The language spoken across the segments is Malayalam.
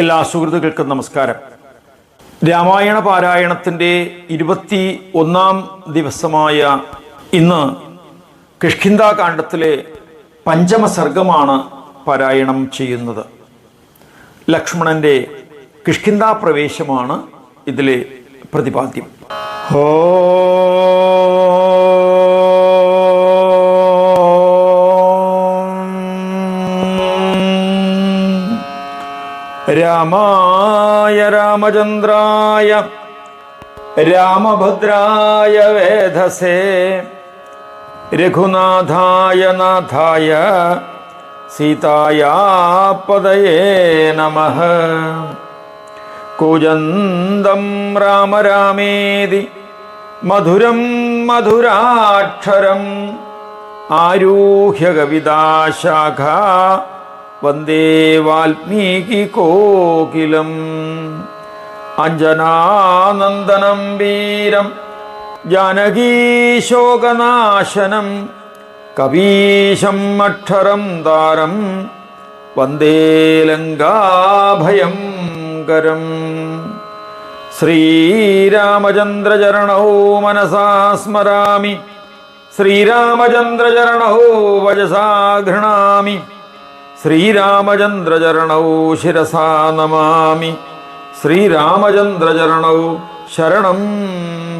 എല്ലാ സുഹൃത്തുക്കൾക്കും നമസ്കാരം. രാമായണ പാരായണത്തിന്റെ ഇരുപത്തി ഒന്നാം ദിവസമായ ഇന്ന് കിഷ്കിന്താകാന്ഡത്തിലെ പഞ്ചമ സർഗമാണ് പാരായണം ചെയ്യുന്നത്. ലക്ഷ്മണന്റെ കിഷ്കിന്താ പ്രവേശമാണ് ഇതിലെ പ്രതിപാദ്യം. ഓം രാമായ രാമചന്ദ്രായ രാമഭദ്രായ വേധസേ രഘുനാഥായ നാഥായ സീതയാപദയേ നമ. കുജന്തം രാമ രാമേതി മധുരം മധുരാക്ഷരം ആരൂഹ്യ കവിതാശാഖ വന്ദേ വാൽമീകി കോകിലം. അഞ്ജനാനന്ദനം വീരം ജാനകീശോകനാശനം കവീശം അക്ഷരം താരം വന്ദേ ലങ്കാഭയങ്കരം ശ്രീരാമചന്ദ്രചരണോ മനസാ സ്മരാമി ശ്രീരാമചന്ദ്രചരണോ വജസാ ഗൃണാമി. ശ്രീരാമചന്ദ്രചരണൗ ശിരസാ നമാമി. ശ്രീരാമചന്ദ്രചരണൗ ശരണം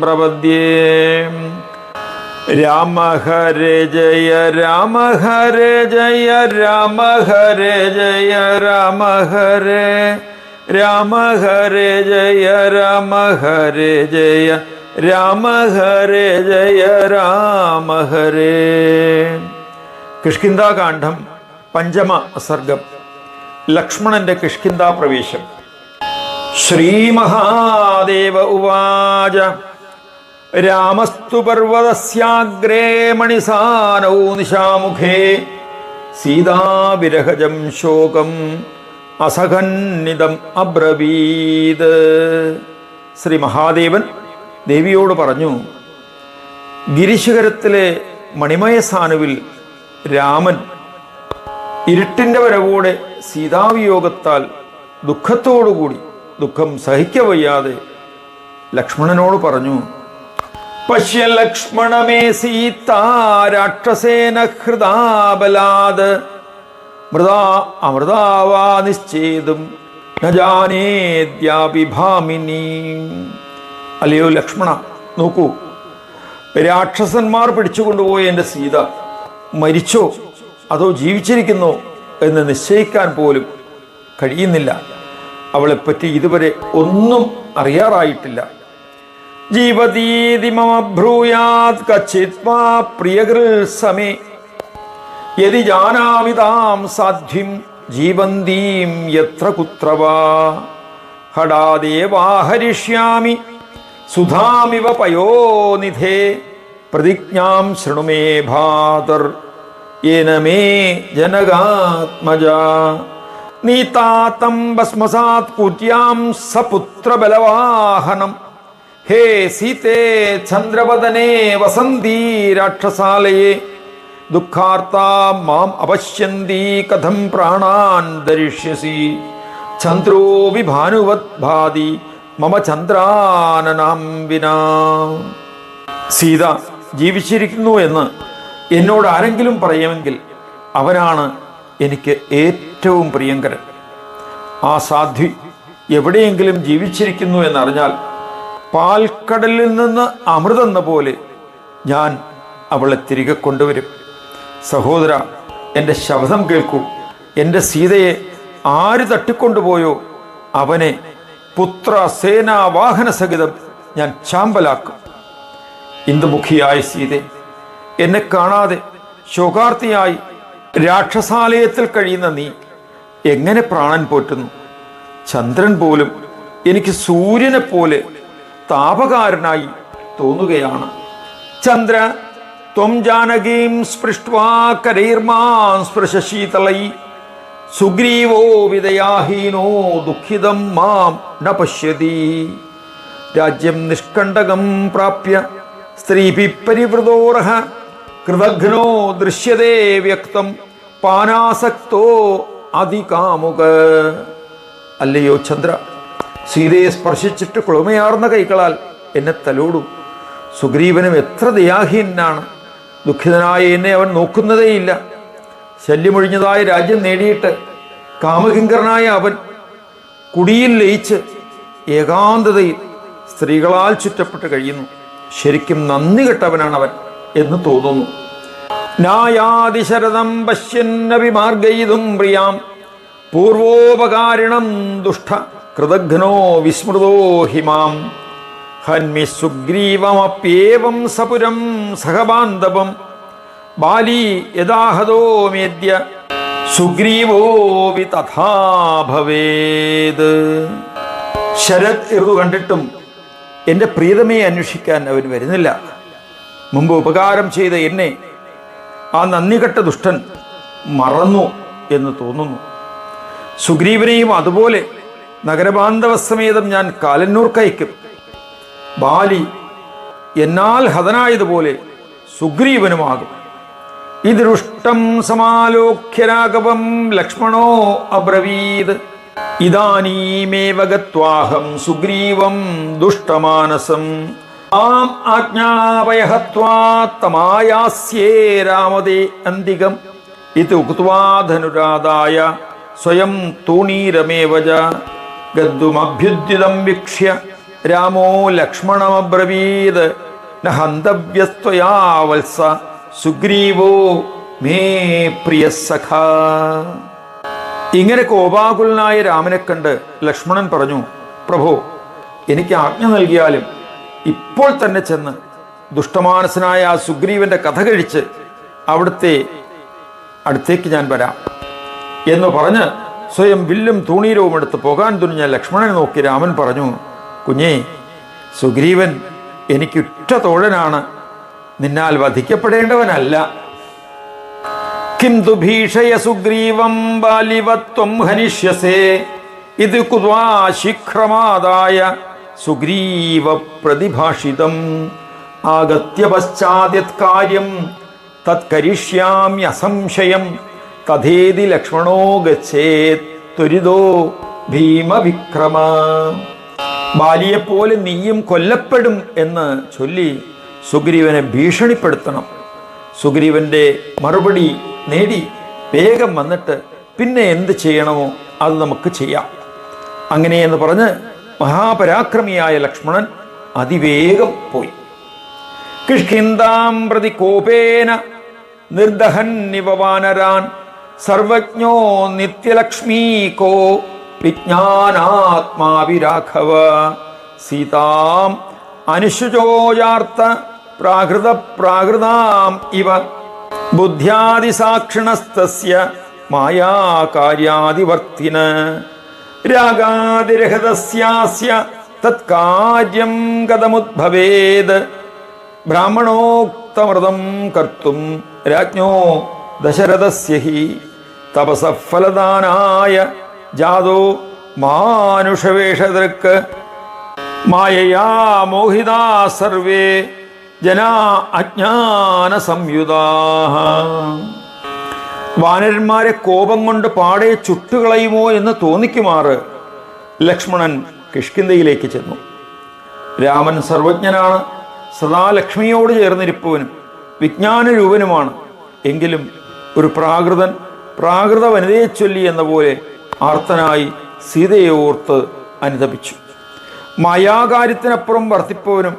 പ്രപദ്യേ. രാമ ഹരേ ജയ രാമ ഹരേ ജയ രാമ ഹരേ ജയ രാമ ഹരേ. രാമ ഹരേ ജയ രാമ ഹരേ ജയ രാമ ഹരേ ജയ രാമ ഹരേ. കിഷ്കിന്താകാന്ഡം പഞ്ചമ സർഗം. ലക്ഷ്മണന്റെ കിഷ്കിന്താ പ്രവേശം. ശ്രീമഹാദേവ ഉവാച. രാമസ്തു പർവതസ്യാഗ്രേ മണിസാനൗ നിശാമുഖേ. സീതാവിരഹജം ശോകം അസഖന്നിതം അബ്രവീത്. ശ്രീ മഹാദേവൻ ദേവിയോട് പറഞ്ഞു ഗിരിശിഖരത്തിലെ മണിമയസാനുവിൽ രാമൻ ഇരുട്ടിന്റെ വരവോടെ സീതാവിയോഗത്താൽ ദുഃഖത്തോടുകൂടി ദുഃഖം സഹിക്കവയ്യാതെ ലക്ഷ്മണനോട് പറഞ്ഞു പശ്യ ലക്ഷ്മണമേ സീതാരാക്ഷസേന ഹൃദാബലാത് മൃതാ അമൃതാവാ നിശ്ചേതും അല്ലയോ ലക്ഷ്മണ നോക്കൂ രാക്ഷസന്മാർ പിടിച്ചുകൊണ്ടുപോയ എന്റെ സീത മരിച്ചോ? അതോ ജീവിച്ചിരിക്കുന്നു എന്ന് നിശ്ചയിക്കാൻ പോലും കഴിയുന്നില്ല. അവളെപ്പറ്റി ഇതുവരെ ഒന്നും അറിയാറായിട്ടില്ല. ജീവതീതി സമേ. സുധാമിവ പയോനിധേ പ്രതിജ്ഞാം ശൃണുമേ ഭാതർ. മേ ജനകാത്മജ. നീതാത്തം ഭസ്മസാത് കുറ്യാം സപുത്രബലവാഹനം. ഹേ സീതേ ചന്ദ്രവദനേ വസന്തി രാക്ഷസാലയേ. ദുഃഖാർത്താ മാം അപശ്യന്തി കഥം പ്രാണാൻ ദരിഷ്യസി. ചന്ദ്രോ വിഭാനുവത് ഭാതി മമ ചന്ദ്രാനനാം വിനാ. സീത ജീവിച്ചിരിക്കുന്നു എന്ന് എന്നോട് ആരെങ്കിലും പറയുമെങ്കിൽ അവനാണ് എനിക്ക് ഏറ്റവും പ്രിയങ്കരൻ. ആ സാധ്വി എവിടെയെങ്കിലും ജീവിച്ചിരിക്കുന്നു എന്നറിഞ്ഞാൽ പാൽക്കടലിൽ നിന്ന് അമൃതെന്ന പോലെ ഞാൻ അവളെ തിരികെ കൊണ്ടുവരും. സഹോദര എന്റെ ശബ്ദം കേൾക്കൂ. എന്റെ സീതയെ ആര് തട്ടിക്കൊണ്ടുപോയോ അവനെ പുത്ര സേനാ വാഹന സഹിതം ഞാൻ ചാമ്പലാക്കും. ഇന്ദുമുഖിയായ സീതെ എന്നെ കാണാതെ ശോകാർത്തിയായി രാക്ഷസാലയത്തിൽ കഴിയുന്ന നീ എങ്ങനെ പ്രാണൻ പോറ്റുന്നു? ചന്ദ്രൻ പോലും എനിക്ക് സൂര്യനെ പോലെ താപകാരനായി തോന്നുകയാണ്. ചന്ദ്ര ത്വം ജാനകീം സ്പൃഷ്ട്വാ കരൈർമാൻ സ്പൃശശീതളൈ സുഗ്രീവോ വിദയാഹീനോ ദുഃഖിതം മാം ന പശ്യതി. രാജ്യം നിഷ്കണ്ടകം പ്രാപ്യ സ്ത്രീഭി പരിവൃതോർഹ കൃതഘ്നോ ദൃശ്യതേ വ്യക്തം പാനാസക്തോ അതികാമുക. അല്ലയോ ചന്ദ്ര സീതയെ സ്പർശിച്ചിട്ട് കുളുമയാർന്ന കൈകളാൽ എന്നെ തലോടും. സുഗ്രീവനും എത്ര ദയാഹീനാണ്. ദുഃഖിതനായ എന്നെ അവൻ നോക്കുന്നതേയില്ല. ശല്യമൊഴിഞ്ഞതായ രാജ്യം നേടിയിട്ട് കാമകിങ്കരനായ അവൻ കുടിയിൽ ലയിച്ച് ഏകാന്തതയിൽ സ്ത്രീകളാൽ ചുറ്റപ്പെട്ട് കഴിയുന്നു. ശരിക്കും നന്ദി കെട്ടവനാണ് അവൻ എന്ന് തോന്നുന്നു. നായാതിശരതം പശ്യന്നവിമാർഗയിതും പ്രിയാം. പൂർവോപകാരിണം ദുഷ്ട കൃതഘ്നോ വിസ്മൃതോ ഹിമാം. ഹന്മി സുഗ്രീവമപ്യേവം സപുരം സഹബാന്ധവം. ബാലി യഥാഹതോ മേദ്യ സുഗ്രീവോപി തഥാ ഭവേത്. ശരത് ഋതു കണ്ടിട്ടും എന്റെ പ്രീതമയെ അന്വേഷിക്കാൻ അവൻ വരുന്നില്ല. മുമ്പ് ഉപകാരം ചെയ്ത എന്നെ ആ നന്ദികെട്ട ദുഷ്ടൻ മറന്നു എന്ന് തോന്നുന്നു. സുഗ്രീവനെയും അതുപോലെ നഗരബാന്ധവസമേതം ഞാൻ കാലന്നൂർക്കയക്കും ബാലി എന്നാൽ ഹതനായതുപോലെ സുഗ്രീവനുമാകും. ഇതിരുഷ്ടം സമാലോക്യരാഘവം ലക്ഷ്മണോ അബ്രവീത്. ഇതാനീമേവ ഗത്വാഹം സുഗ്രീവം ദുഷ്ടമാനസം. ആം ആജ്ഞാപയഹത്വാത്തമായാസ്യേ രാമദേ അന്തികം. ഇത് ഉക്വാ ധനുരാദായ സ്വയം തൂണീരമേവ ഗന്ധുമഭ്യുദ്ധിതം വീക്ഷ്യ. രാമോ ലക്ഷ്മണമബ്രവീത്. ന ഹന്തവ്യസ്ത്വയാ വത്സ. സുഗ്രീവോ മേ പ്രിയ സഖ. ഇങ്ങനെ കോപാകുലനായ രാമനെ കണ്ട് ലക്ഷ്മണൻ പറഞ്ഞു പ്രഭു എനിക്ക് ആജ്ഞ നൽകിയാലും ഇപ്പോൾ തന്നെ ചെന്ന് ദുഷ്ടമാനസനായ ആ സുഗ്രീവന്റെ കഥ കഴിച്ച് അവിടുത്തെ അടുത്തേക്ക് ഞാൻ വരാം എന്ന് പറഞ്ഞ് സ്വയം വില്ലും തൂണീരവും എടുത്ത് പോകാൻ തുനിഞ്ഞ ലക്ഷ്മണനെ നോക്കി രാമൻ പറഞ്ഞു കുഞ്ഞേ സുഗ്രീവൻ എനിക്കുറ്റ തോഴനാണ്. നിന്നാൽ വധിക്കപ്പെടേണ്ടവനല്ല. കിന്തു ഭീഷയ സുഗ്രീവം ബാലിവത്വം ഹനിഷ്യസേ. ഇത് കുവാ ശീഘ്രമാദായ സുഗ്രീവ പ്രതിഭാഷിതം. ആഗത്യ പശ്ചാദ്യത് കാര്യം. തത്കരിഷ്യാമ്യസംശയം തഥേതി ലക്ഷ്മണോ ഗച്ഛേത് ത്വരിതോ ഭീമവിക്രമ. ബാലിയെപ്പോലെ നീയും കൊല്ലപ്പെടും എന്ന് ചൊല്ലി സുഗ്രീവനെ ഭീഷണിപ്പെടുത്തണം. സുഗ്രീവന്റെ മറുപടി നേടി വേഗം വന്നിട്ട് പിന്നെ എന്ത് ചെയ്യണമോ അത് നമുക്ക് ചെയ്യാം. അങ്ങനെയെന്ന് പറഞ്ഞ് മഹാപരാക്രമിയായ ലക്ഷ്മണൻ അതിവേഗം പോയി. കിഷ്കിന്താം പ്രതി കോപേന നിർദഹന്നിവ വാനരാൻ സർവജ്ഞോ നിത്യലക്ഷ്മീകോ വിജ്ഞാനാത്മാവിരാഘവ. സീതാം അനുശുചോയാർത്ത പ്രാകൃത പ്രാകൃതാം ഇവ ബുദ്ധ്യാദിസാക്ഷിണസ്തസ്യ മായാകാര്യാദിവർത്തിന. രാഗാതിരഹതസ്യാസ്യ തത്കാര്യം കഥമുദ്ഭവേത്. ബ്രാഹ്മണോക്തമൃതം കർത്തും രാജ്ഞോ ദശരഥസ്യ ഹി. തപസഫലദാനായ ജാതോ മാനുഷവേഷതൃക്ക്. മായയാ മോഹിതാ സർവേ ജനാ അജ്ഞാന സംയുതാ വാനരന്മാരെ കോപം കൊണ്ട് പാടെ ചുട്ടുകളയുമോ എന്ന് തോന്നിക്കുമാറ് ലക്ഷ്മണൻ കിഷ്കിന്തയിലേക്ക് ചെന്നു. രാമൻ സർവജ്ഞനാണ് സദാ ലക്ഷ്മിയോട് ചേർന്നിരിപ്പവനും വിജ്ഞാനരൂപനുമാണ്. എങ്കിലും ഒരു പ്രാകൃതൻ പ്രാകൃത വനിതയെ ചൊല്ലി എന്ന പോലെ ആർത്തനായി സീതയെ ഓർത്ത് അനുതപിച്ചു. മായാകാര്യത്തിനപ്പുറം വർത്തിപ്പവനും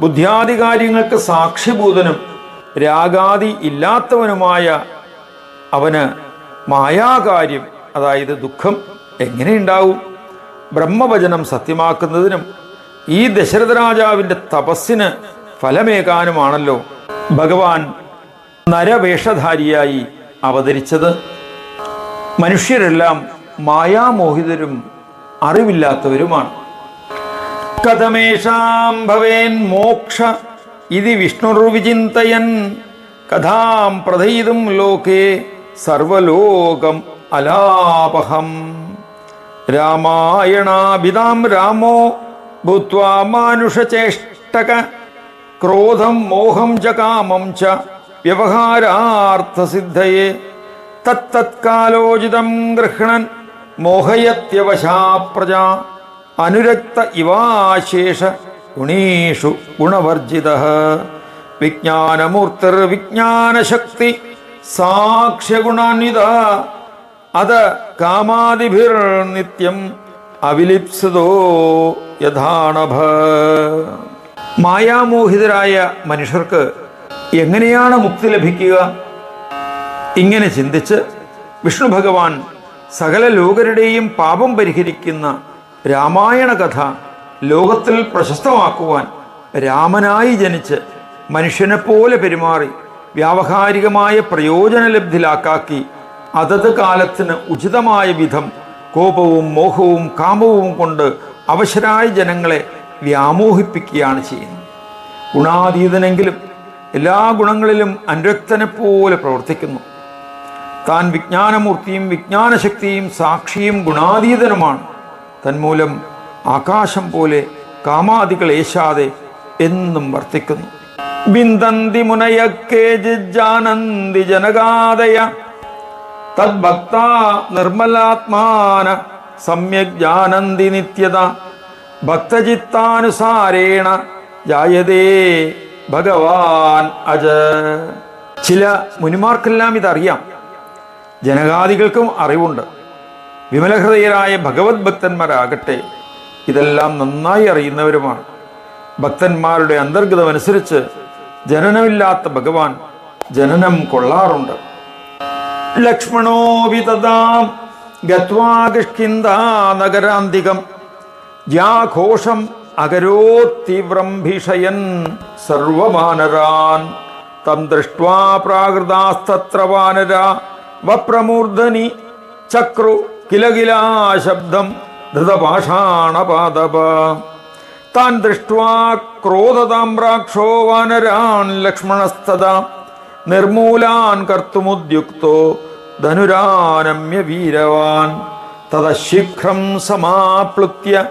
ബുദ്ധ്യാദികാര്യങ്ങൾക്ക് സാക്ഷിഭൂതനും രാഗാദി ഇല്ലാത്തവനുമായ അവന് മായാകാര്യം അതായത് ദുഃഖം എങ്ങനെയുണ്ടാവും? ബ്രഹ്മവചനം സത്യമാക്കുന്നതിനും ഈ ദശരഥ രാജാവിന്റെ തപസ്സിന് ഫലമേകാനുമാണല്ലോ ഭഗവാൻ നരവേഷധാരിയായി അവതരിച്ചത്. മനുഷ്യരെല്ലാം മായാമോഹിതരും അറിവില്ലാത്തവരുമാണ്. കഥമേഷാം ഭവേൻ മോക്ഷ ഇതി വിഷ്ണുർവിചിന്തയൻ കഥാം പ്രഥയിതും ലോകേ സർവലോകം അലാപഹം. രാമായണാഭിതാം രാമോ ഭൂത്വാ മാനുഷചേഷ്ടക ക്രോധം മോഹം ച കാമം ച വ്യവഹാരാർത്ഥസിദ്ധയെ. തത്തത്കാലോചിതം ഗൃഹണൻ മോഹയത്യവശാ പ്രജ അനുരക്ത ഇവാശേഷ ഗുണീഷു ഗുണവർജിത. വിജ്ഞാനമൂർത്തിർ വിജ്ഞാനശക്തി സാക്ഷ്യഗുണാന്വിത. അത് കാമാദിഭിർ നിത്യം അവിലിപ്സിതോ യഥാണഭ. മായാമോഹിതരായ മനുഷ്യർക്ക് എങ്ങനെയാണ് മുക്തി ലഭിക്കുക? ഇങ്ങനെ ചിന്തിച്ച് വിഷ്ണു ഭഗവാൻ സകല ലോകരുടെയും പാപം പരിഹരിക്കുന്ന രാമായണ കഥ ലോകത്തിൽ പ്രശസ്തമാക്കുവാൻ രാമനായി ജനിച്ച് മനുഷ്യനെപ്പോലെ പെരുമാറി വ്യാവഹാരികമായ പ്രയോജനലബ്ധിലാക്കാക്കി അതത് കാലത്തിന് ഉചിതമായ വിധം കോപവും മോഹവും കാമവും കൊണ്ട് അവശരായ ജനങ്ങളെ വ്യാമോഹിപ്പിക്കുകയാണ് ചെയ്യുന്നത്. ഗുണാതീതനെങ്കിലും എല്ലാ ഗുണങ്ങളിലും അനുരക്തനെ പോലെ പ്രവർത്തിക്കുന്നു. താൻ വിജ്ഞാനമൂർത്തിയും വിജ്ഞാനശക്തിയും സാക്ഷിയും ഗുണാതീതനുമാണ്. തന്മൂലം ആകാശം പോലെ കാമാദികൾ ഏശാതെ എന്നും വർത്തിക്കുന്നു. ബിന്ദന്തി മുനയക്കേജിജാനന്തി ജനകാദയ തദ്ഭക്ത നിർമ്മലാത്മാന സമ്യക് ജാനന്തി നിത്യത ഭക്തചിത്താനുസാരേണ ജായതേ ഭഗവാൻ അജ ചില മുനിമാർക്കെല്ലാം ഇതറിയാം. ജനകാദികൾക്കും അറിവുണ്ട്. വിമലഹൃദയരായ ഭഗവത് ഭക്തന്മാരാകട്ടെ ഇതെല്ലാം നന്നായി അറിയുന്നവരുമാണ്. ഭക്തന്മാരുടെ അന്തർഗതമനുസരിച്ച് ജനനമില്ലാത്ത ഭഗവാൻ ജനനം കൊള്ളാറുണ്ട്. ലക്ഷ്മണോ വിതതാം ഗത്വാ കിഷ്കിന്ധാ നഗരാന്തികം. യാഘോഷം അകരോ തീവ്രം ഭീഷയൻ സർവമാനരാൻ. തം ദൃഷ്ട്വാ പ്രാകൃതാസ്തത്ര വാനര വപ്രമൂർധനി ചക്രു കിലകിലാ ശബ്ദം ധൃതപാഷാണപാദപ താൻ ദൃഷ്ട്വാ ക്രോധതാമ്രാക്ഷോ വാനരാൻ ലക്ഷ്മണസ്തദാ. നിർമൂലാൻ കർത്തുമുദ്യുക്തോ ധനുരാനമ്യ വീരവാൻ. തത ശീഘ്രം സമാപ്ലുത്യ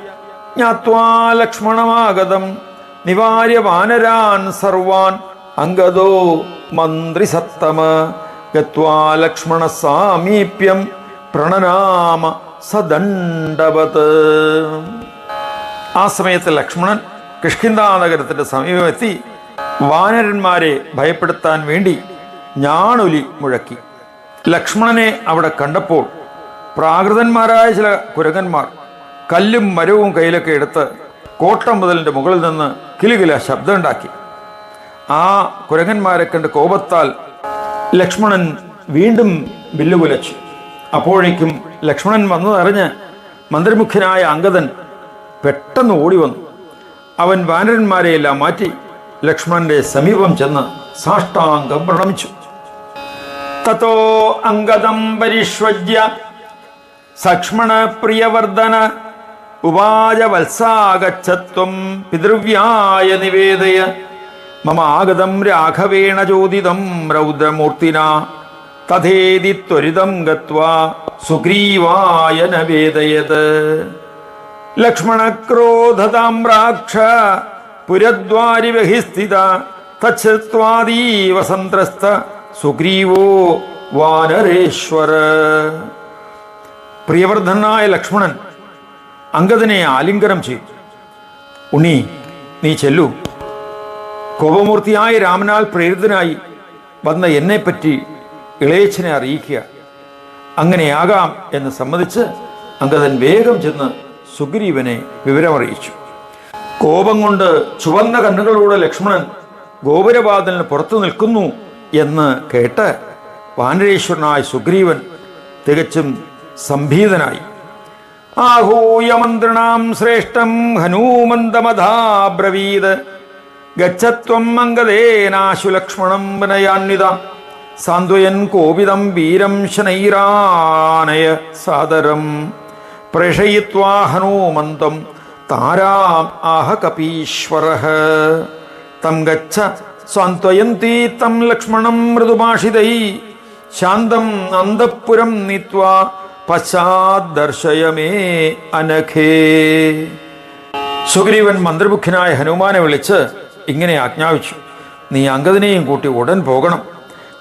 ജ്ഞാത്വാ ലക്ഷ്മണമാഗതം. നിവാര്യ വാനരാൻ സർവാൻ അംഗദോ മന്ത്രിസത്തമ. ഗത്വാ ലക്ഷ്മണ സാമീപ്യം പ്രണനാമ സദണ്ഡവത്. ആ സമയത്ത് ലക്ഷ്മണൻ കിഷ്കിന്ധാനഗരത്തിന്റെ സമീപമെത്തി വാനരന്മാരെ ഭയപ്പെടുത്താൻ വേണ്ടി ഞാണൊലി മുഴക്കി. ലക്ഷ്മണനെ അവിടെ കണ്ടപ്പോൾ പ്രാകൃതന്മാരായ ചില കുരങ്ങന്മാർ കല്ലും മരവും കയ്യിലൊക്കെ എടുത്ത് കോട്ടം മുതലിന്റെ മുകളിൽ നിന്ന് കിലുകില ശബ്ദമുണ്ടാക്കി. ആ കുരങ്ങന്മാരെ കണ്ട് കോപത്താൽ ലക്ഷ്മണൻ വീണ്ടും ബില്ലുകുലച്ചു അപ്പോഴേക്കും ലക്ഷ്മണൻ വന്നതറിഞ്ഞ് മന്ത്രിമുഖ്യനായ അങ്കദൻ പെട്ടെന്ന് ഓടി വന്നു. അവൻ വാനരന്മാരെയെല്ലാം മാറ്റി ലക്ഷ്മണന്റെ സമീപം ചെന്ന് സാഷ്ടാംഗം പ്രണമിച്ചു. തത്തോ അംഗതം പരിശ്വജ്യ സക്ഷ്മണ പ്രിയവർദ്ധന ഉപാജ വത്സാഗച്ഛത്വം പിതൃവ്യായ നിവേദയ മമ ആഗതം രാഘവേണ ചോദിതം രൗദ്രമൂർത്തിന തഥേതി ത്വരിതം ഗത്വാ സുഗ്രീവായ നവേദയത്. ലക്ഷ്മണക്രോധതാമ്രാക്ഷ പുരദ്വാരി ബഹിസ്ഥിത തച്ഛത്വാദീവ സന്ത്രസ്ത സുഗ്രീവോ വാനരേശ്വര പ്രിയവർദ്ധനായ ലക്ഷ്മണൻ അങ്കദനെ ആലിംഗനം ചെയ്തു. ഉണി നീ ചെല്ലു. കോപമൂർത്തിയായ രാമനാൽ പ്രേരിതനായി വന്ന എന്നെപ്പറ്റി ഇളയച്ചനെ അറിയിക്കുക. അങ്ങനെയാകാം എന്ന് സമ്മതിച്ച് അങ്കദൻ വേഗം ചെന്ന് സുഗ്രീവനെ വിവരമറിയിച്ചു. കോപം കൊണ്ട് ചുവന്ന കണ്ണുകളോടെ ലക്ഷ്മണൻ ഗോപുരവാതിലിന് പുറത്തു നിൽക്കുന്നു എന്ന് കേട്ട് വാനരേശ്വരനായ സുഗ്രീവൻ തികച്ചും സംഭീതനായി. ആഹൂയ മന്ത്രിണാം ശ്രേഷ്ഠം ഹനൂമന്തമധാബ്രവീത്. ഗച്ഛത്വം അംഗദേനാശു ലക്ഷ്മണം വിനയാന്വിത. സാന്ത്വയൻ കോപിതം വീരം ശനൈരാനയ സാദരം. പ്രേഷയിത്വാ ഹനൂമന്തം താരാം ആഹ കപീശ്വര. തം ഗച്ഛ സ്വാന്ത്വയന്തി തം ലക്ഷ്മണം മൃദുഭാഷിതൈ. ശാന്തം അന്തപുരം നീത്വാ പശ്ചാദർശയമേ അനഘേ. സുഗ്രീവൻ മന്ത്രിമുഖ്യനായ ഹനുമാനെ വിളിച്ച് ഇങ്ങനെ ആജ്ഞാപിച്ചു. നീ അങ്കദിനെയും കൂട്ടി ഉടൻ പോകണം.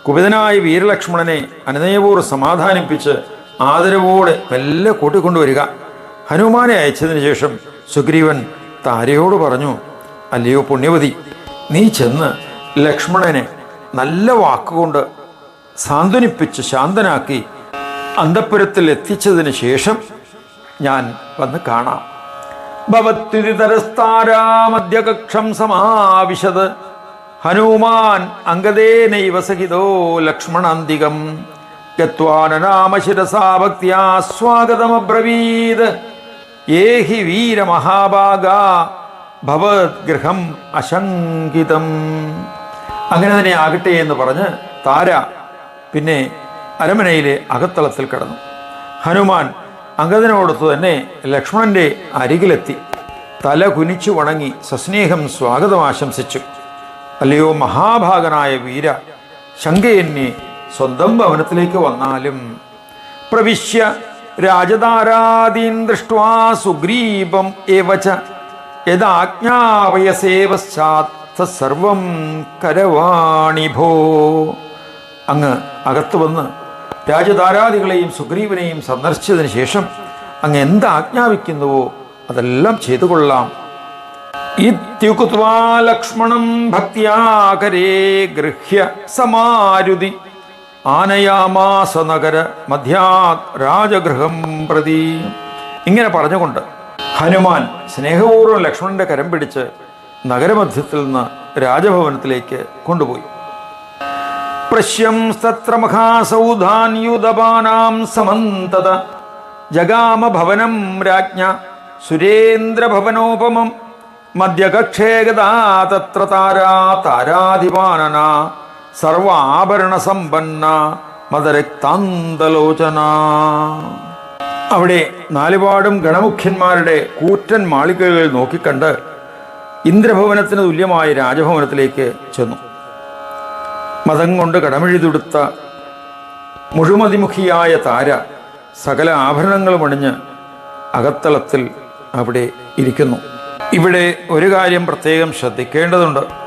കുപിതനായ വീരലക്ഷ്മണനെ അനുനയപൂർവം സമാധാനിപ്പിച്ച് ആദരവോടെ മെല്ലെ കൂട്ടിക്കൊണ്ടുവരിക. ഹനുമാനെ അയച്ചതിന് ശേഷം സുഗ്രീവൻ താരയോട് പറഞ്ഞു അല്ലയോ പുണ്യവതി നീ ചെന്ന് ലക്ഷ്മണനെ നല്ല വാക്കുകൊണ്ട് സാന്ത്വനിപ്പിച്ച് ശാന്തനാക്കി അന്തപ്പുരത്തിൽ എത്തിച്ചതിന് ശേഷം ഞാൻ വന്ന് കാണാം. ഭവത്യുതിതരസ്താരാമധ്യകക്ഷം സമാവിശത്. ഹനുമാൻ അംഗദേനൈവസഹിതോ ലക്ഷ്മണാന്തികം. ഗത്വാനനാമശിരസാ ഭക്തിയാ സ്വാഗതമബ്രവീത്. ഏഹി വീരമഹാഭാഗ ഭവദ്ഗൃഹം അശങ്കിതം അങ്ങനെ തന്നെ ആകട്ടെ എന്ന് പറഞ്ഞ് താര പിന്നെ അരമനയിലെ അകത്തളത്തിൽ കടന്നു. ഹനുമാൻ അംഗദനോടൊത്തു തന്നെ ലക്ഷ്മണന്റെ അരികിലെത്തി. തല കുനിച്ചു വണങ്ങി സസ്നേഹം സ്വാഗതം ആശംസിച്ചു. അല്ലയോ മഹാഭാഗനായ വീര ശങ്കയന്യെ സ്വന്തം ഭവനത്തിലേക്ക് വന്നാലും പ്രവിശ്യ രാജധാരാദീൻ ദൃഷ്ട്വാ സുഗ്രീപം ഏവച. യഥാജ്ഞാപയസേ പശ്ചാത്ത സർവം കരവാണി ഭോ അങ്ങ് അകത്തു വന്ന് രാജധാരാദികളെയും സുഗ്രീവനെയും സന്ദർശിച്ചതിന് ശേഷം അങ്ങ് എന്ത് ആജ്ഞാപിക്കുന്നുവോ അതെല്ലാം ചെയ്തു കൊള്ളാം ഇത്യുക്വാ ലക്ഷ്മണം ഭക്തിയാകരേ ഗൃഹ്യ സമാരുതി. ആനയാമാസ നഗര മധ്യാ രാജഗൃഹം പ്രതി. ഇങ്ങനെ പറഞ്ഞുകൊണ്ട് ഹനുമാൻ സ്നേഹപൂർവം ലക്ഷ്മണന്റെ കരം പിടിച്ച് നഗരമധ്യത്തിൽ നിന്ന് രാജഭവനത്തിലേക്ക് കൊണ്ടുപോയി. മഹാസൗധാന്യുതപാനാം സമന്തത. ജഗാമ ഭവനം രാജ്ഞ സുരേന്ദ്രഭവനോപമം മധ്യകക്ഷേ ഗതാ തത്ര താരാ സർവാഭരണ സമ്പന്ന മദരക്താന്തലോചന അവിടെ നാലുപാടും ഗണമുഖ്യന്മാരുടെ കൂറ്റൻ മാളികകൾ നോക്കിക്കണ്ട് ഇന്ദ്രഭവനത്തിന് തുല്യമായ രാജഭവനത്തിലേക്ക് ചെന്നു. മതം കൊണ്ട് കടമെഴുതുടുത്ത മുഴുമതിമുഖിയായ താര സകല ആഭരണങ്ങളും അണിഞ്ഞ് അകത്തളത്തിൽ അവിടെ ഇരിക്കുന്നു. ഇവിടെ ഒരു കാര്യം പ്രത്യേകം ശ്രദ്ധിക്കേണ്ടതുണ്ട്.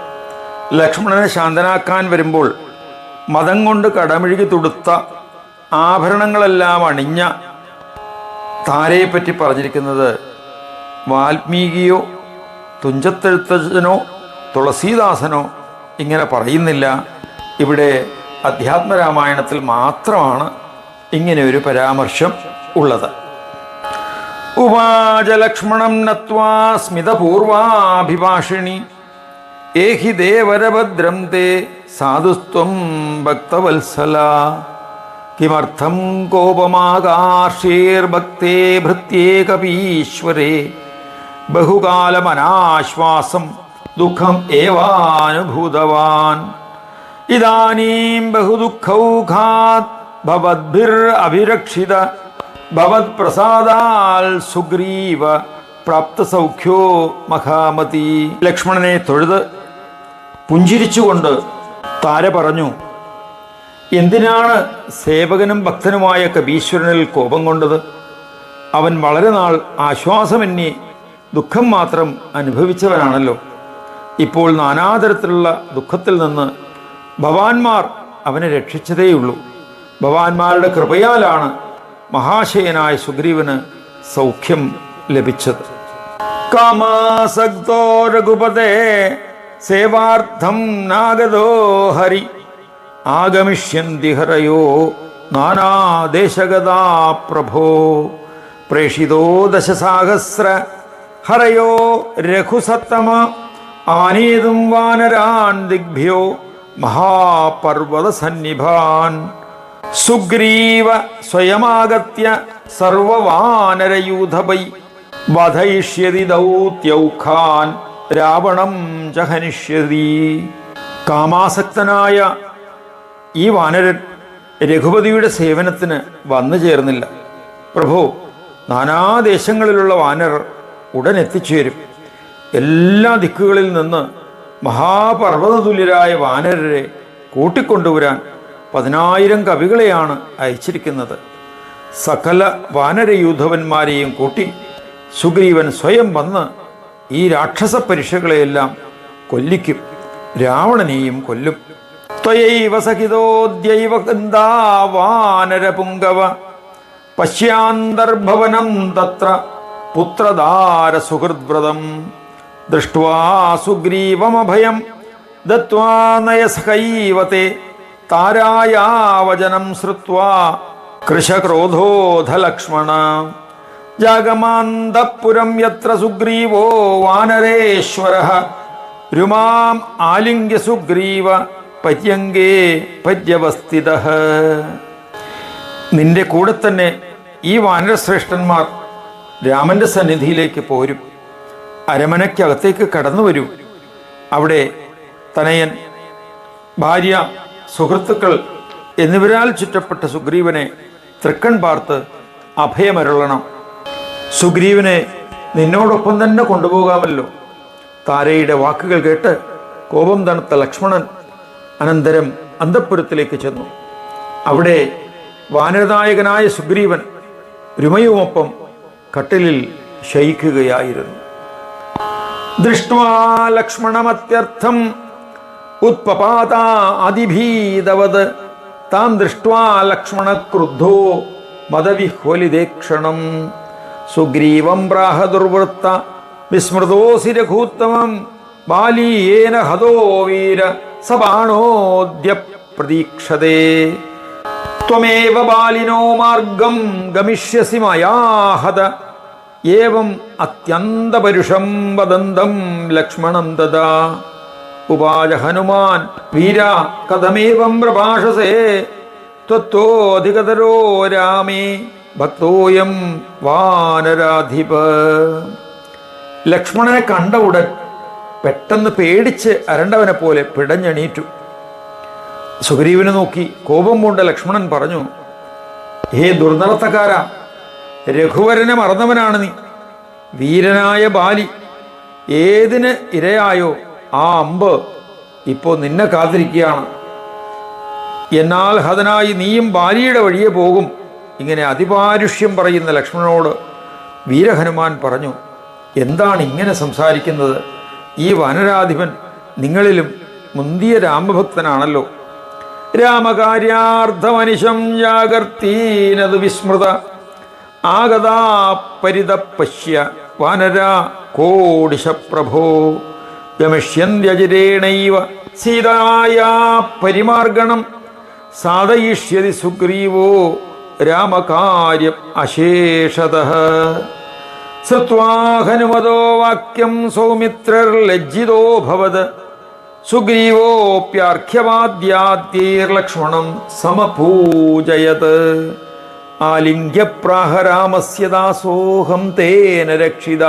ലക്ഷ്മണനെ ശാന്തനാക്കാൻ വരുമ്പോൾ മതം കൊണ്ട് കടമെഴുകി തുടുത്ത ആഭരണങ്ങളെല്ലാം അണിഞ്ഞ താരയെപ്പറ്റി പറഞ്ഞിരിക്കുന്നത് വാൽമീകിയോ തുഞ്ചത്തെഴുത്തച്ഛനോ തുളസീദാസനോ ഇങ്ങനെ പറയുന്നില്ല. ഇവിടെ അധ്യാത്മരാമായണത്തിൽ മാത്രമാണ് ഇങ്ങനെ ഒരു പരാമർശം ഉള്ളത്. ഉവാച ലക്ഷ്മണം നത്വാ സ്മിതപൂർവാഭിഭാഷിണി ഏഹി ദേവരഭദ്രം തേ സാധുസ്ത്വം ഭക്തവത്സല. കിമർത്ഥം കോപമാകാശേർഭക്തേ ഭൃത്യേ കപീശ്വരേ. ബഹുകാലമനാശ്വാസം ദുഃഖം ഏവാനുഭൂതവാൻ. ഇതാനീം ബഹുദുഃഖൗഘാത് ഭവദ്ഭിർ അഭിരക്ഷിത ഭവത്പ്രസാദാൽ സുഗ്രീവ പ്രാപ്തസൗഖ്യോ മഹാമതി. ലക്ഷ്മണനെ തൊഴുത് പുഞ്ചിരിച്ചുകൊണ്ട് താര പറഞ്ഞു എന്തിനാണ് സേവകനും ഭക്തനുമായ കബീശ്വരനിൽ കോപം കൊണ്ടത്? അവൻ വളരെ നാൾ ആശ്വാസമെന്നെ ദുഃഖം മാത്രം അനുഭവിച്ചവനാണല്ലോ. ഇപ്പോൾ നാനാതരത്തിലുള്ള ദുഃഖത്തിൽ നിന്ന് ഭവാന്മാർ അവനെ രക്ഷിച്ചതേയുള്ളൂ. ഭവാന്മാരുടെ കൃപയാലാണ് മഹാശയനായ സുഗ്രീവന് സൗഖ്യം ലഭിച്ചത്. കാമാസക്തോ രഘുപതേ സേവാർത്ഥം നാഗതോ ഹരി. ആഗമിഷ്യന്തി ഹരയോ നാനാദേശഗതാ പ്രഭോ. പ്രേഷിതോ ദശസാഹസ്ര ഹരയോ രഘുസത്തമ. ആനേതും വാനരാൻ ദിഗ്ഭ്യോ മഹാപർവതസന്നിഭാൻ സുഗ്രീവ സ്വയമാഗത്യ സർവവാനരയൂഥപൈ വധയിഷ്യതി ദൗത്യൗഖാൻ രാവണം ജഹനിഷ്യതി. കാമാസക്തനായ ഈ വാനരൻ രഘുപതിയുടെ സേവനത്തിന് വന്നു ചേർന്നില്ല. പ്രഭു നാനാദേശങ്ങളിലുള്ള വാനർ ഉടൻ എത്തിച്ചേരും. എല്ലാ ദിക്കുകളിൽ നിന്ന് മഹാപർവതതുല്യരായ വാനരരെ കൂട്ടിക്കൊണ്ടുവരാൻ പതിനായിരം കവികളെയാണ് അയച്ചിരിക്കുന്നത്. സകല വാനരയൂഥവന്മാരെയും കൂട്ടി സുഗ്രീവൻ സ്വയം വന്ന് ഈ രാക്ഷസ പരീക്ഷകളെയെല്ലാം കൊല്ലിക്കും. രാവണനെയും കൊല്ലും. ത്വയൈവ സഹിതോദ്യൈവ വാനരപുങ്കവ. പശ്യാന്തർഭവനം തത്ര പുത്രദാര സുഹൃദ്വ്രതം ദൃഷ്ട്വാ സുഗ്രീവമഭയം. ദത്വാ നയസഹൈവത്തെ താരായാവചനം ശ്രുത്വാ കൃശക്രോധോധലക്ഷ്മണ ജാഗമാന്തപുരം യത്ര സുഗ്രീവോ വാനരേശ്വര. രുമാം ആലിംഗ്യ സുഗ്രീവ പര്യങ്കേ പര്യവസ്ഥിത. നിന്റെ കൂടെ തന്നെ ഈ വാനരശ്രേഷ്ഠന്മാർ രാമന്റെ സന്നിധിയിലേക്ക് പോരും. അരമനയ്ക്കകത്തേക്ക് കടന്നു വരും. അവിടെ തനയൻ ഭാര്യ സുഹൃത്തുക്കൾ എന്നിവരാൽ ചുറ്റപ്പെട്ട സുഗ്രീവനെ തൃക്കൺ പാർത്ത് അഭയമരുളണം. സുഗ്രീവനെ നിന്നോടൊപ്പം തന്നെ കൊണ്ടുപോകാമല്ലോ. താരയുടെ വാക്കുകൾ കേട്ട് കോപം തണുത്ത ലക്ഷ്മണൻ അനന്തരം അന്തപ്പുരത്തിലേക്ക് ചെന്നു. അവിടെ വാനരനായകനായ സുഗ്രീവൻ രുമയുമൊപ്പം കട്ടിലിൽ ശയിക്കുകയായിരുന്നു. ദൃഷ്ട്വാ ലക്ഷ്മണമത്യർത്ഥം ഉത്പപാത അതിഭീതവത്. താം ദൃഷ്ട്വാ ലക്ഷ്മണ ക്രുദ്ധോ മതവിഹ്വലിതേക്ഷണം സുഗ്രീവം പ്രാഹ ദുർവൃത്ത വിസ്മൃതോസി രഘൂത്തമം ബാലീയേന ഹതോ വീര സബാണോദ്യ പ്രതീക്ഷതേ. ത്വമേവ ബാലിനോ മാർഗം ഗമിഷ്യസി മയാഹത. ഏവം അത്യന്തപരുഷം വദന്തം ലക്ഷ്മണം തഥാ. ഉപാജ ഹനുമാൻ വീര കഥമേവം പ്രഭാഷസേ. ത്വത്തോധികതരോ രാമേ ഭക്തോയം വാനരാധിപ. ലക്ഷ്മണനെ കണ്ട ഉടൻ പെട്ടെന്ന് പേടിച്ച് അരണ്ടവനെ പോലെ പിടഞ്ഞെണീറ്റു. സുഗ്രീവനെ നോക്കി കോപം പൂണ്ട ലക്ഷ്മണൻ പറഞ്ഞു ഹേ ദുർനടത്തക്കാര രഘുവരനെ മറന്നവനാണ് നീ. വീരനായ ബാലി ഏതിന് ഇരയായോ ആ അമ്പ് ഇപ്പോൾ നിന്നെ കാത്തിരിക്കുകയാണ്. എന്നാൽ ഹതനായി നീയും ബാലിയുടെ വഴിയെ പോകും ഇങ്ങനെ അതിപാരുഷ്യം പറയുന്ന ലക്ഷ്മണനോട് വീരഹനുമാൻ പറഞ്ഞു എന്താണ് ഇങ്ങനെ സംസാരിക്കുന്നത്? ഈ വനരാധിപൻ നിങ്ങളിലും മുന്തിയ രാമഭക്തനാണല്ലോ. രാമകാര്യാർത്ഥമനിശം ജാഗർത്തീനത് വിസ്മൃത. ആഗതാ പരിതപശ്യ വാനര കോടിശ പ്രഭോ ഗമിഷ്യന്ത്യജിരേണൈവ സീതായാ പരിമാർഗണം. സാധയിഷ്യതി സുഗ്രീവോ രാമകാര്യം അശേഷത. ശ്രുവാ ഹനുമതോ വാക്യം സൗമിത്രർലജ്ജിതോ ഭവത്. സുഗ്രീവോപ്യാർഘ്യവാദ്യാദ്യൈർലക്ഷ്മണം സമപൂജയത്. ആലിംഗ്യപ്രാഹ രാമസ്യ ദാസോഹം തേന രക്ഷിത.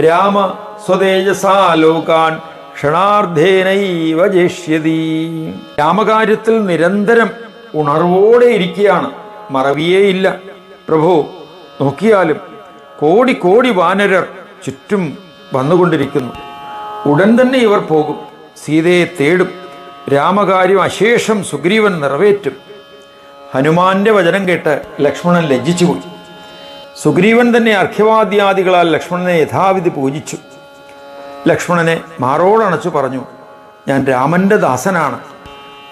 രാമ സ്വതേജസാ ലോകാൻ ക്ഷണാർദ്ധേനൈവ ജേഷ്യതി. രാമകാര്യത്തിൽ നിരന്തരം ഉണർവോടെ ഇരിക്കുകയാണ് മറവിയേയില്ല. പ്രഭു നോക്കിയാലും കോടി കോടി വാനരർ ചുറ്റും വന്നുകൊണ്ടിരിക്കുന്നു. ഉടൻ തന്നെ ഇവർ പോകും. സീതയെ തേടും. രാമകാര്യം അശേഷം സുഗ്രീവൻ നിറവേറ്റും. ഹനുമാന്റെ വചനം കേട്ട് ലക്ഷ്മണൻ ലജ്ജിച്ചുപോയി സുഗ്രീവൻ തന്നെ അർഘ്യവാദ്യാദികളാൽ ലക്ഷ്മണനെ യഥാവിധി പൂജിച്ചു. ലക്ഷ്മണനെ മാറോടണച്ചു പറഞ്ഞു ഞാൻ രാമന്റെ ദാസനാണ്.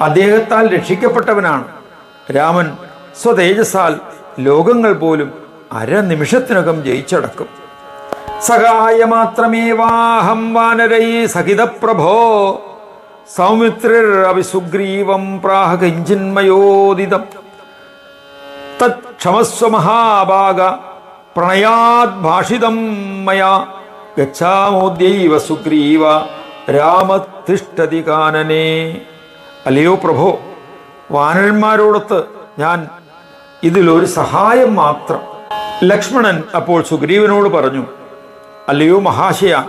അദ്ദേഹത്താൽ രക്ഷിക്കപ്പെട്ടവനാണ്. രാമൻ സ്വതേജസാൽ ലോകങ്ങൾ പോലും അരനിമിഷത്തിനകം ജയിച്ചടക്കും. സഹായ മാത്രമേ വാഹം വാനരൈ സഹിതപ്രഭോ. സൗമിത്രർ അവിസുഗ്രീവം പ്രാഹ കിഞ്ചിന്മയോദിതം. തക്ഷമസ്വ മഹാഭാഗ പ്രണയാത് ഭാഷിതം മയാ. ഗച്ഛാമോദ്യൈവ സുഗ്രീവ രാമത്തിഷ്ടതി കാനനെ അല്ലയോ പ്രഭോ വാനരന്മാരോടൊത്ത് ഞാൻ ഇതിലൊരു സഹായം മാത്രം ലക്ഷ്മണൻ അപ്പോൾ സുഗ്രീവനോട് പറഞ്ഞു അല്ലയോ മഹാശയ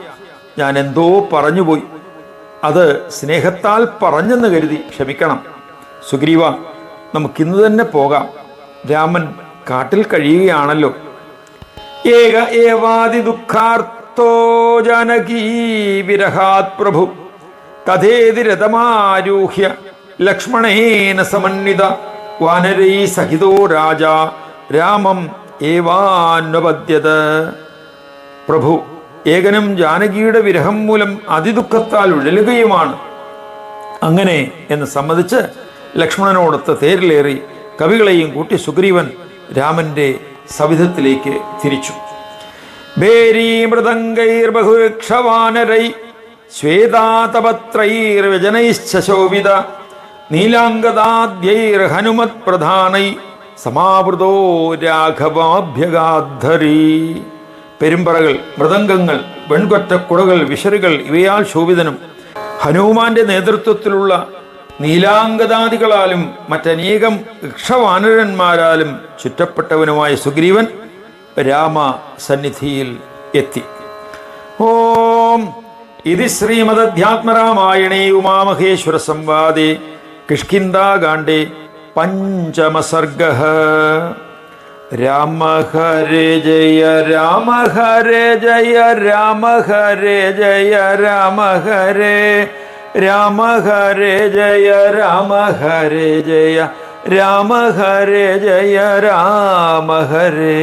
ഞാൻ എന്തോ പറഞ്ഞുപോയി. അത് സ്നേഹത്താൽ പറഞ്ഞെന്ന് കരുതി ക്ഷമിക്കണം. സുഗ്രീവ നമുക്കിന്ന് തന്നെ പോകാം. രാമൻ കാട്ടിൽ കഴിയുകയാണല്ലോ. ഏക ഏവാദി ദുഃഖാർത്തോ ജാനകീ വിരഹാത് പ്രഭു. തഥേതി രഥമാരൂഹ്യ ലക്ഷ്മണേന സമന്വിത. വാനരൈ സഹിതോ രാജ. രാമം ഏവാന്വപദ്യത പ്രഭു ഏകനും ജാനകിയുടെ വിരഹം മൂലം അതിദുഃഖത്താൽ ഉഴലുകയുമാണ്. അങ്ങനെ എന്ന് സമ്മതിച്ച് ലക്ഷ്മണനോടൊത്ത് തേരിലേറി കവികളെയും കൂട്ടി സുഗ്രീവൻ രാമന്റെ സവിധത്തിലേക്ക് തിരിച്ചു. ശ്വേതാതപത്രൈർ നീലാംഗദാദ്യൈർ ഹനുമത് പ്രധാനൈ സമാവൃതോ രാഘവാഭ്യഗാധരി പെരുമ്പറകൾ മൃദംഗങ്ങൾ വെൺകൊറ്റക്കുടകൾ വിശറുകൾ ഇവയാൽ ശോഭിതനും. ഹനുമാന്റെ നേതൃത്വത്തിലുള്ള നീലാംഗദാദികളാലും മറ്റനേകം ഇക്ഷവാനരന്മാരാലും ചുറ്റപ്പെട്ടവനുമായ സുഗ്രീവൻ രാമ സന്നിധിയിൽ എത്തി. ഓം ഇത് ശ്രീമദധ്യാത്മരാമായണേ ഉമാമഹേശ്വര സംവാദേ കിഷ്കിന്ദാകാണ്ഡേ. പഞ്ചമസർഗ. രാമ ഹരേ ജയ രാമ ഹരേ ജയ രാമ ഹരേ ജയ രാമ ഹരേ രാമ ഹരേ ജയ രാമ ഹരേ ജയ രാമ ഹരേ ജയ രാമ ഹരേ